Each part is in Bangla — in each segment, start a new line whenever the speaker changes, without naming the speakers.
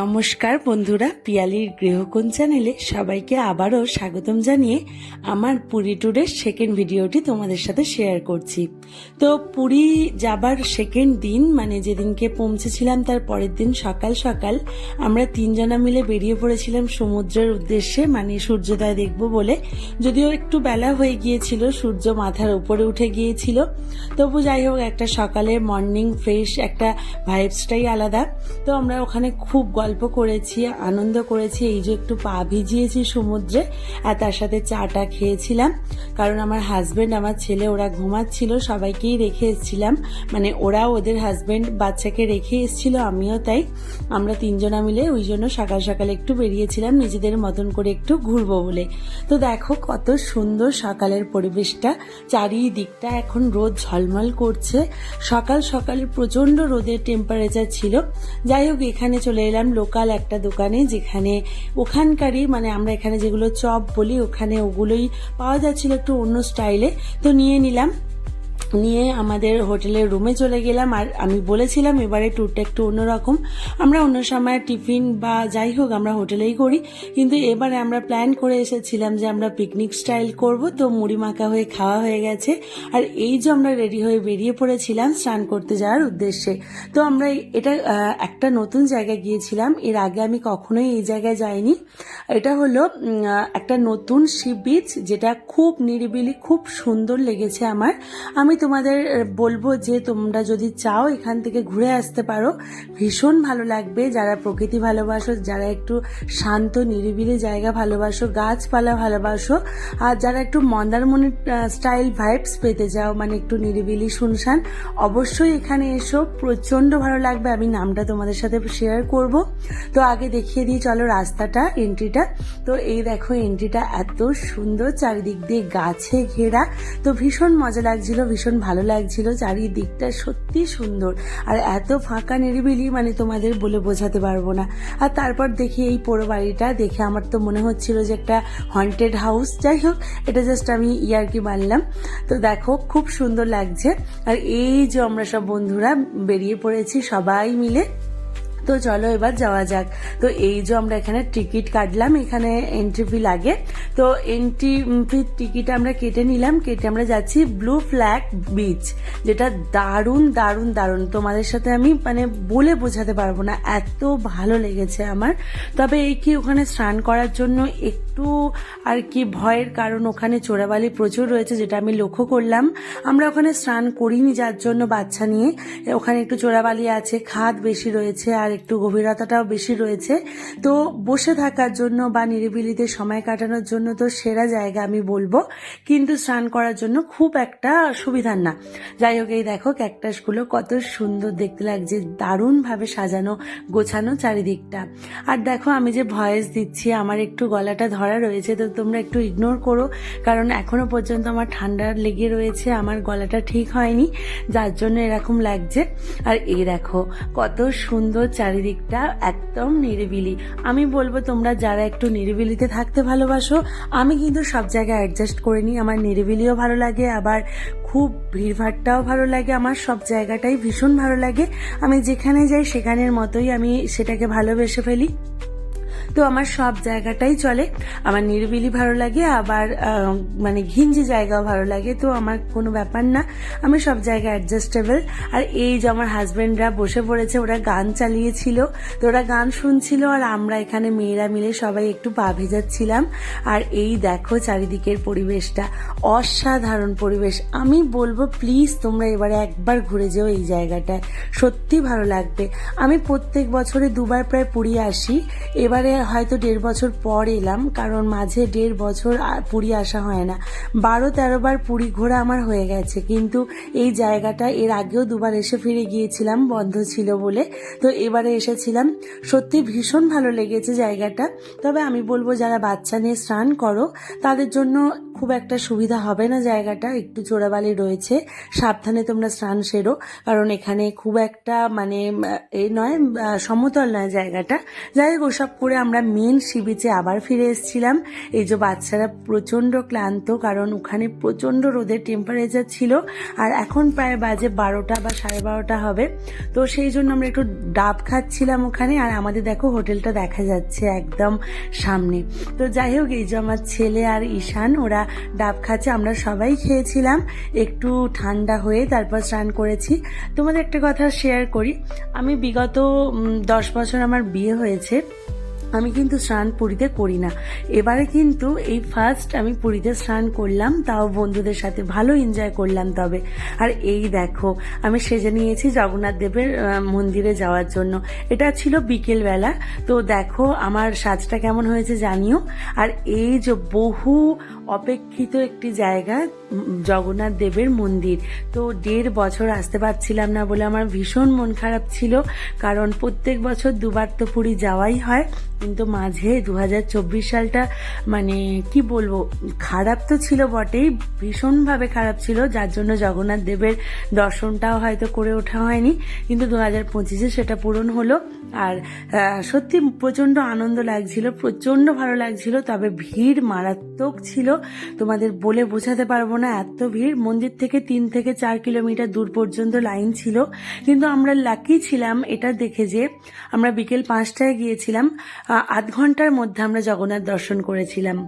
নমস্কার বন্ধুরা, পিয়ালির গৃহকোণ চ্যানেলে সবাইকে আবারও স্বাগতম জানিয়ে আমার পুরী ট্যুরের সেকেন্ড ভিডিওটি তোমাদের সাথে শেয়ার করছি। তো পুরী যাবার সেকেন্ড দিন মানে যেদিনকে পৌঁছেছিলাম তার পরের দিন সকাল সকাল, আমরা তিনজনা মিলে বেরিয়ে পড়েছিলাম সমুদ্রের উদ্দেশ্যে মানে সূর্যোদয় দেখব বলে। যদিও একটু বেলা হয়ে গিয়েছিল, সূর্য মাথার উপরে উঠে গিয়েছিল। তবু যাই হোক, একটা সকালে মর্নিং ফ্রেশ একটা ভাইবসটাই আলাদা। তো আমরা ওখানে খুব গল্প করেছি, আনন্দ করেছি। এই যে একটু পা ভিজিয়েছি সমুদ্রে, আর তার সাথে চাটা খেয়েছিলাম। কারণ আমার হাজবেন্ড আমার ছেলে, ওরা ঘুমাচ্ছিল, সবাইকেই রেখে এসেছিলাম। মানে ওরা ওদের হাজবেন্ড বাচ্চাকে রেখে এসেছিল, আমিও তাই। আমরা তিনজনা মিলে ওই জন্য সকাল সকাল একটু বেরিয়েছিলাম, নিজেদের মতন করে একটু ঘুরবো বলে। তো দেখো কত সুন্দর সকালের পরিবেশটা। চারিদিকটা এখন রোদ ঝলমল করছে। সকাল সকালে প্রচণ্ড রোদের টেম্পারেচার ছিল। যাই হোক, এখানে চলে এলাম লোকাল একটা দোকানে যেখানে ওখানকারই মানে আমরা এখানে যেগুলো চপ বলি, ওখানে ওগুলোই পাওয়া যাচ্ছিল একটু অন্য স্টাইলে তো নিয়ে নিলাম। নিয়ে আমাদের হোটেলের রুমে চলে গেলাম। আর আমি বলেছিলাম এবারে ট্যুরটা একটু অন্যরকম। আমরা অন্য সময় টিফিন বা যাই হোক আমরা হোটেলেই করি। কিন্তু এবারে আমরা প্ল্যান করে এসেছিলাম যে আমরা পিকনিক স্টাইল করব। তো মুড়ি মাখা হয়ে খাওয়া হয়ে গেছে। আর এই যে আমরা রেডি হয়ে বেরিয়ে পড়েছিলাম স্নান করতে যাওয়ার উদ্দেশ্যে। তো আমরা এটা একটা নতুন জায়গায় গিয়েছিলাম। এর আগে আমি কখনোই এই জায়গায় যাইনি। এটা হলো একটা নতুন সি বিচ যেটা খুব নিরিবিলি, খুব সুন্দর লেগেছে আমার। আমি তোমাদের বলব যে তোমরা যদি চাও এখান থেকে ঘুরে আসতে পারো, ভীষণ ভালো লাগবে। যারা প্রকৃতি ভালোবাসো, যারা একটু শান্ত, নিরিবিলি জায়গা ভালোবাসো, গাছপালা ভালোবাসো, আর যারা একটু মন্দারমণি স্টাইল ভাইবস পেতে যাও মানে একটু নিরিবিলি শুনশান, অবশ্যই এখানে এসো। প্রচণ্ড ভালো লাগবে। আমি নামটা তোমাদের সাথে শেয়ার করব। তো আগে দেখিয়ে দিই, চলো রাস্তাটা এন্ট্রিটা তো এই দেখো এন্ট্রিটা এত সুন্দর, চারিদিক দিয়ে গাছে ঘেরা। তো ভীষণ মজা লাগছিল, ভীষণ ভালো লাগছিল, চারিদিকটা সত্যি সুন্দর। আর এত ফাঁকা নিরিবিলি মানে তোমাদের বলে বোঝাতে পারব না। আর তারপর দেখি এই পোড়ো বাড়িটা দেখে আমার তো মনে হচ্ছিল যে একটা হন্টেড হাউস যাই হোক, এটা জাস্ট আমি ইয়ারকি মানলাম। তো দেখো, খুব সুন্দর লাগছে। আর এই যে আমরা সব বন্ধুরা বেরিয়ে পড়েছি সবাই মিলে। তো চলো এবার যাওয়া যাক। তো এই যে আমরা এখানে টিকিট কাটলাম, এখানে এন্ট্রি ফি লাগে। তো এন্ট্রি ফি টিকিট আমরা কেটে নিলাম, কেটে আমরা যাচ্ছি ব্লু ফ্ল্যাগ বিচ যেটা দারুণ দারুণ দারুণ। তোমাদের সাথে আমি মানে বলে বোঝাতে পারব না, এত ভালো লেগেছে আমার। তবে এই কি ওখানে স্নান করার জন্য একটু আর কি ভয়ের কারণ, ওখানে চোরাবালি প্রচুর রয়েছে, যেটা আমি লক্ষ্য করলাম। আমরা ওখানে স্নান করিনি যার জন্য বাচ্চা নিয়ে। ওখানে একটু চোরাবালি আছে, খাদ বেশি রয়েছে, আর একটু গভীরতাটাও বেশি রয়েছে। তো বসে থাকার জন্য বা নিরিবিলিতে সময় কাটানোর জন্য তো সেরা জায়গা আমি বলব। কিন্তু স্নান করার জন্য খুব একটা সুবিধার না। যাই হোক, এই দেখো ক্যাকটাসগুলো কত সুন্দর দেখতে লাগছে। দারুণভাবে সাজানো, গোছানো চারিদিকটা। আর দেখো, আমি যে ভয়েস দিচ্ছি, আমার একটু গলাটা ধরা রয়েছে, তো তোমরা একটু ইগনোর করো। কারণ এখনও পর্যন্ত আমার ঠান্ডা লেগে রয়েছে, আমার গলাটা ঠিক হয়নি, যার জন্য এরকম লাগছে। আর এই দেখো, কত সুন্দর চারিদিকটা একদম নিরিবিলি। আমি বলব, তোমরা যারা একটু নিরিবিলিতে থাকতে ভালোবাসো, আমি কিন্তু সব জায়গায় অ্যাডজাস্ট করে নিই। আমার নিরিবিলিও ভালো লাগে, আবার খুব ভিড়ভাট্টাও ভালো লাগে, আমার সব জায়গাটাই ভীষণ ভালো লাগে। আমি যেখানে যাই, সেখানের মতোই আমি সেটাকে ভালোবেসে ফেলি। তো আমার সব জায়গাটাই চলে। আমার নিরিবিলি ভালো লাগে, আবার মানে ঘিঞ্জি জায়গাও ভালো লাগে, তো আমার কোনো ব্যাপার না। আমি সব জায়গায় অ্যাডজাস্টেবল আর এই যে আমার হাজব্যান্ডরা বসে পড়েছে, ওরা গান চালিয়েছিল, তো ওরা গান শুনছিল, আর আমরা এখানে মেয়েরা মিলে সবাই একটু পা ভেজাচ্ছিলাম। আর এই দেখো চারিদিকের পরিবেশটা, অসাধারণ পরিবেশ। আমি বলব প্লিজ তোমরা এবারে একবার ঘুরে যেও এই জায়গাটায়। সত্যি ভালো লাগবে। আমি প্রত্যেক বছরে দুবার প্রায় পুরী আসি। এবারে হয়তো দেড় বছর পর এলাম, কারণ মাঝে দেড় বছর পুরী আসা হয় না। বারো তেরো বার পুরী ঘোরা আমার হয়ে গেছে, কিন্তু এই জায়গাটা এর আগেও দুবার এসে ফিরে গিয়েছিলাম, বন্ধ ছিল বলে। তো এবারে এসেছিলাম। সত্যি ভীষণ ভালো লেগেছে জায়গাটা। তবে আমি বলব, যারা বাচ্চা নিয়ে স্নান করো, তাদের জন্য খুব একটা সুবিধা হবে না জায়গাটা, একটু চোরাবালি রয়েছে। সাবধানে তোমরা স্নান সেরো, কারণ এখানে খুব একটা মানে এ নয়, সমতল নয় জায়গাটা। যাই হোক, ওসব করে আমরা মেন সি বিচে আবার ফিরে এসেছিলাম। এই যে বাচ্চারা প্রচণ্ড ক্লান্ত, কারণ ওখানে প্রচণ্ড রোদের টেম্পারেচার ছিল, আর এখন প্রায় বাজে বারোটা বা সাড়ে বারোটা হবে। তো সেই জন্য আমরা একটু ডাব খাচ্ছিলাম ওখানে, আর আমাদের দেখো হোটেলটা দেখা যাচ্ছে একদম সামনে। তো যাই হোক, এই যে আমার ছেলে আর ঈশান, ওরা ডাব খাচ্ছে আমরা সবাই খেয়েছিলাম। একটু ঠান্ডা হয়ে তারপর স্নান করেছি। তোমাদের একটা কথা শেয়ার করি। আমি বিগত দশ বছর আমার বিয়ে হয়েছে। আমি কিন্তু স্নান পুরীতে করি না। এবারে কিন্তু এই ফার্স্ট আমি পুরীতে স্নান করলাম, তাও বন্ধুদের সাথে ভালো এনজয় করলাম তবে। আর এই দেখো, আমি সেজে নিয়েছি জগন্নাথ দেবের মন্দিরে যাওয়ার জন্য। এটা ছিল বিকেলবেলা। তো দেখো, আমার সাজটা কেমন হয়েছে জানিও। আর এই যে বহু অপেক্ষিত একটি জায়গা জগন্নাথ দেবের মন্দির। তো দেড় বছর আসতে পারছিলাম না বলে আমার ভীষণ মন খারাপ ছিল, কারণ প্রত্যেক বছর দুবার তো পুরী যাওয়াই হয়। কিন্তু মাঝে দু হাজার চব্বিশ সালটা মানে কি বলব, খারাপ তো ছিল বটেই, ভীষণভাবে খারাপ ছিল। যার জন্য জগন্নাথ দেবের দর্শনটাও হয়তো করে ওঠা হয়নি, কিন্তু দু হাজার পঁচিশে সেটা পূরণ হলো। আর সত্যি প্রচণ্ড আনন্দ লাগছিল, প্রচণ্ড ভালো লাগছিল, তবে ভিড় মারাত্মক ছিল। তোমাদের বলে বোঝাতে পারব না, এত ভিড়। মন্দির থেকে তিন থেকে চার কিলোমিটার দূর পর্যন্ত লাইন ছিল। কিন্তু আমরা লাকি ছিলাম এটা দেখে যে আমরা বিকেল পাঁচটায় গিয়েছিলাম আধ ঘণ্টার মধ্যে আমরা জগন্নাথ দর্শন করেছিলাম।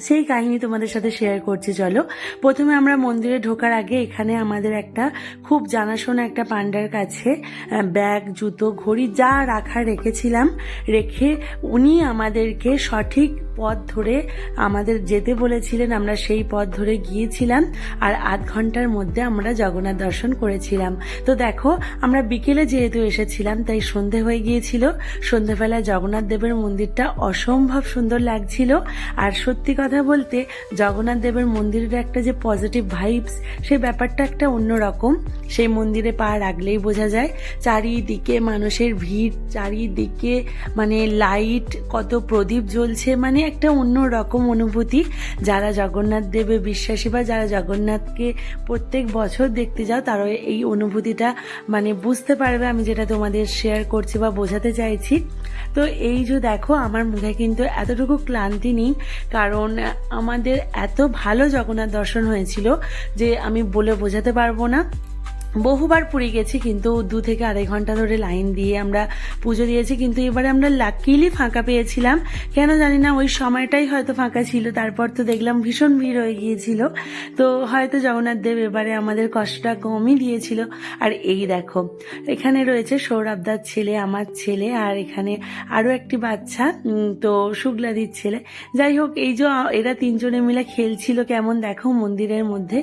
সেই কাহিনী তোমাদের সাথে শেয়ার করছি, চলো। প্রথমে আমরা মন্দিরে ঢোকার আগে এখানে আমাদের একটা খুব জানাশোনা একটা পান্ডার কাছে ব্যাগ, জুতো, ঘড়ি যা রাখা রেখেছিলাম, রেখে উনি আমাদেরকে সঠিক পথ ধরে আমাদের যেতে বলেছিলেন। আমরা সেই পথ ধরে গিয়েছিলাম আর আধ ঘণ্টার মধ্যে আমরা জগন্নাথ দর্শন করেছিলাম। তো দেখো, আমরা বিকেলে যেহেতু এসেছিলাম, তাই সন্ধে হয়ে গিয়েছিল। সন্ধেবেলায় জগন্নাথ দেবের মন্দিরটা অসম্ভব সুন্দর লাগছিল। আর সত্যি কথা বলতে জগন্নাথ দেবের মন্দিরের একটা যে পজিটিভ ভাইবস সেই ব্যাপারটা একটা অন্যরকম। সেই মন্দিরে পা রাখলেই বোঝা যায়, চারিদিকে মানুষের ভিড়, চারিদিকে মানে লাইট কত প্রদীপ জ্বলছে মানে একটা অন্য রকম অনুভূতি। যারা জগন্নাথ দেবে বিশ্বাসী বা যারা জগন্নাথকে প্রত্যেক বছর দেখতে যাও, তারা এই অনুভূতিটা মানে বুঝতে পারবে। আমি যেটা তোমাদের শেয়ার করছি বা বোঝাতে চাইছি। তো এই যে দেখো, আমার মুখে কিন্তু এতটুকু ক্লান্তি নেই, কারণ আমাদের এত ভালো জগন্নাথ দর্শন হয়েছিল যে আমি বলে বোঝাতে পারব না বহুবার পুরী গেছি, কিন্তু দু থেকে আড়াই ঘণ্টা ধরে লাইন দিয়ে আমরা পুজো দিয়েছি, কিন্তু এবারে আমরা লাকিলি ফাঁকা পেয়েছিলাম। কেন জানি না, ওই সময়টাই হয়তো ফাঁকা ছিল, তারপর তো দেখলাম ভীষণ ভিড় হয়ে গিয়েছিল। তো হয়তো জগন্নাথ দেব এবারে আমাদের কষ্টটা কমই দিয়েছিল। আর এই দেখো, এখানে রয়েছে সৌরভদার ছেলে, আমার ছেলে, আর এখানে আরও একটি বাচ্চা তো শুক্লাদির ছেলে। যাই হোক, এই যে এরা তিনজনে মিলে খেলছিল, কেমন দেখো মন্দিরের মধ্যে।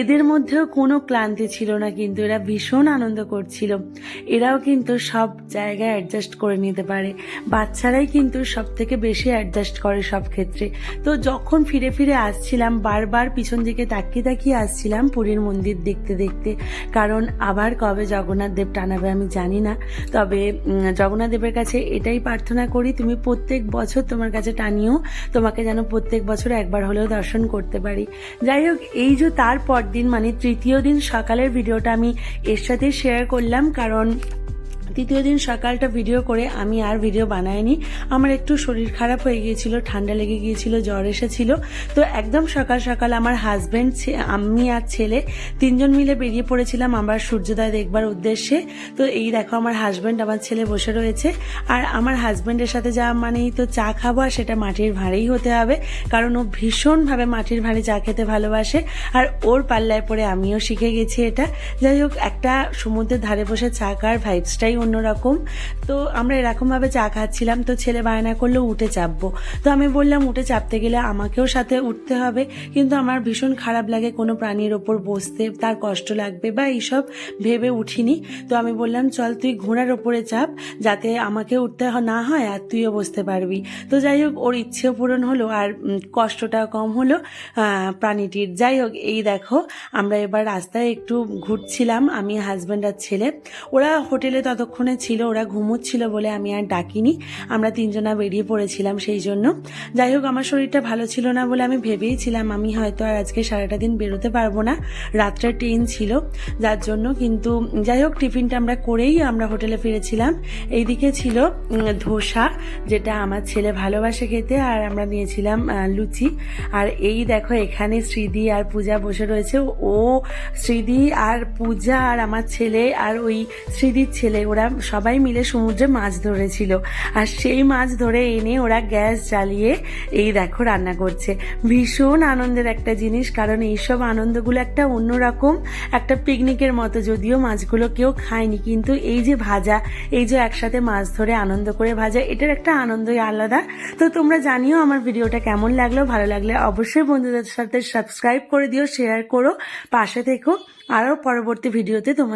এদের মধ্যেও কোনো ক্লান্তি ছিল না, কিন্তু এরা ভীষণ আনন্দ করছিল। এরাও কিন্তু সব জায়গায় অ্যাডজাস্ট করে নিতে পারে। বাচ্চারাই কিন্তু সব থেকে বেশি অ্যাডজাস্ট করে সব ক্ষেত্রে। তো যখন ফিরে ফিরে আসছিলাম, বারবার পিছন দিকে তাকিয়ে তাকিয়ে আসছিলাম পুরীর মন্দির দেখতে দেখতে। কারণ আবার কবে জগন্নাথ দেব টানাবে আমি জানি না। তবে জগন্নাথ দেবের কাছে এটাই প্রার্থনা করি, তুমি প্রত্যেক বছর তোমার কাছে টানিও। তোমাকে যেন প্রত্যেক বছর একবার হলেও দর্শন করতে পারি। যাই হোক, এই যে তার দিন মানে তৃতীয় দিন সকালের ভিডিওটা আমি এর সাথে শেয়ার করলাম কারণ তৃতীয় দিন সকালটা ভিডিও করে আমি আর ভিডিও বানাইনি। আমার একটু শরীর খারাপ হয়ে গিয়েছিল, ঠান্ডা লেগে গিয়েছিল, জ্বর এসেছিল। তো একদম সকাল সকাল আমার হাজব্যান্ড আমি আর ছেলে তিনজন মিলে বেরিয়ে পড়েছিলাম আমার সূর্যোদয় দেখবার উদ্দেশ্যে। তো এই দেখো আমার হাজব্যান্ড আমার ছেলে বসে রয়েছে। আর আমার হাজব্যান্ডের সাথে যা মানেই তো চা খাব আর সেটা মাটির ভাঁড়েই হতে হবে। কারণ ও ভীষণভাবে মাটির ভাঁড়ে চা খেতে ভালোবাসে। আর ওর পাল্লায় পরে আমিও শিখে গেছি এটা। যাই হোক, একটা সমুদ্রের ধারে বসে চা খাওয়ার ভাইবসটাই অন্যরকম তো আমরা এরকমভাবে চা খাচ্ছিলাম তো ছেলে বায়না করল উঠে চাপবো। তো আমি বললাম উঠে চাপতে গেলে আমাকেও সাথে উঠতে হবে। কিন্তু আমার ভীষণ খারাপ লাগে কোনো প্রাণীর ওপর বসতে তার কষ্ট লাগবে বা এইসব ভেবে উঠিনি। তো আমি বললাম চল তুই ঘোড়ার ওপরে চাপ যাতে আমাকে উঠতে না হয় আর তুইও বসতে পারবি। তো যাই হোক ওর ইচ্ছেও পূরণ হলো আর উম, কষ্টটাও কম হলো প্রাণীটির। যাই হোক এই দেখো আমরা এবার রাস্তায় একটু ঘুরছিলাম আমি হাজব্যান্ড আর ছেলে। ওরা হোটেলে ততক্ষণ ততক্ষণে ছিল ওরা ঘুমোচ্ছিল বলে আমি আর ডাকিনি। আমরা তিনজনা বেরিয়ে পড়েছিলাম সেই জন্য। যাই হোক, আমার শরীরটা ভালো ছিল না বলে আমি ভেবেইছিলাম আমি হয়তো আর আজকে সারাটা দিন বেরোতে পারব না। রাত্রে ট্রেন ছিল, যার জন্য কিন্তু যাই হোক, টিফিনটা আমরা করেই আমরা হোটেলে ফিরেছিলাম। এইদিকে ছিল ধোসা, যেটা আমার ছেলে ভালোবাসে খেতে, আর আমরা নিয়েছিলাম লুচি। আর এই দেখো, এখানে শ্রীদি আর পূজা বসে রয়েছে। ও শ্রীদি আর পূজা আর আমার ছেলে আর ওই শ্রীদির ছেলে ওরা সবাই মিলে সমুদ্রে মাছ ধরেছিল। আর সেই মাছ ধরে এনে ওরা গ্যাস জ্বালিয়ে এই দেখো রান্না করছে। ভীষণ আনন্দের একটা জিনিস, কারণ এইসব আনন্দগুলো একটা অন্যরকম একটা পিকনিকের মতো, যদিও মাছগুলো কেউ খায়নি। কিন্তু এই যে ভাজা, এই যে একসাথে মাছ ধরে আনন্দ করে ভাজা, এটার একটা আনন্দই আলাদা। তো তোমরা জানিও আমার ভিডিওটা কেমন লাগল। ভালো লাগলে অবশ্যই বন্ধুদের সাথে সাবস্ক্রাইব করে দিও, শেয়ার করো, পাশে থেকো। আরও পরবর্তী ভিডিওতে তোমার